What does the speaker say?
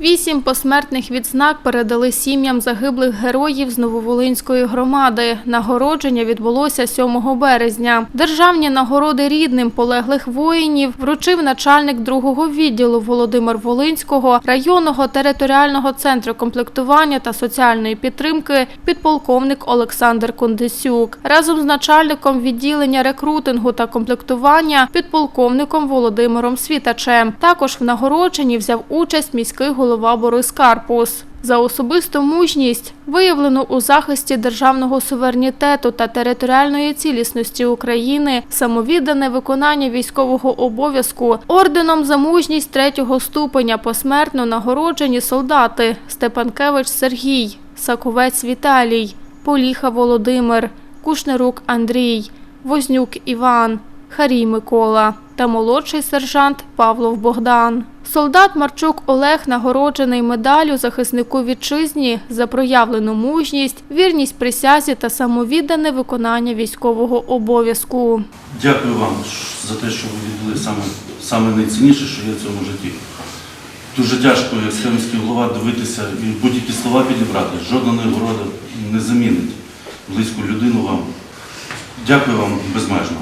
Вісім посмертних відзнак передали сім'ям загиблих героїв з Нововолинської громади. Нагородження відбулося 7 березня. Державні нагороди рідним полеглих воїнів вручив начальник другого відділу Володимир Волинського районного територіального центру комплектування та соціальної підтримки підполковник Олександр Кондисюк. Разом з начальником відділення рекрутингу та комплектування підполковником Володимиром Світачем. Також в нагородженні взяв участь міський голова Борис Карпус. За особисту мужність, виявлену у захисті державного суверенітету та територіальної цілісності України, самовіддане виконання військового обов'язку, орденом за мужність третього ступеня посмертно нагороджені солдати Степанкевич Сергій, Саковець Віталій, Поліха Володимир, Кушнерук Андрій, Вознюк Іван, Харій Микола та молодший сержант Павлов Богдан. Солдат Марчук Олег нагороджений медаллю захиснику вітчизні за проявлену мужність, вірність присязі та самовіддане виконання військового обов'язку. Дякую вам за те, що ви віддали саме, саме найцінніше, що є в цьому житті. Дуже тяжко, як селищний голова, дивитися і будь-які слова підібрати. Жодна нагорода не замінить близьку людину вам. Дякую вам безмежно.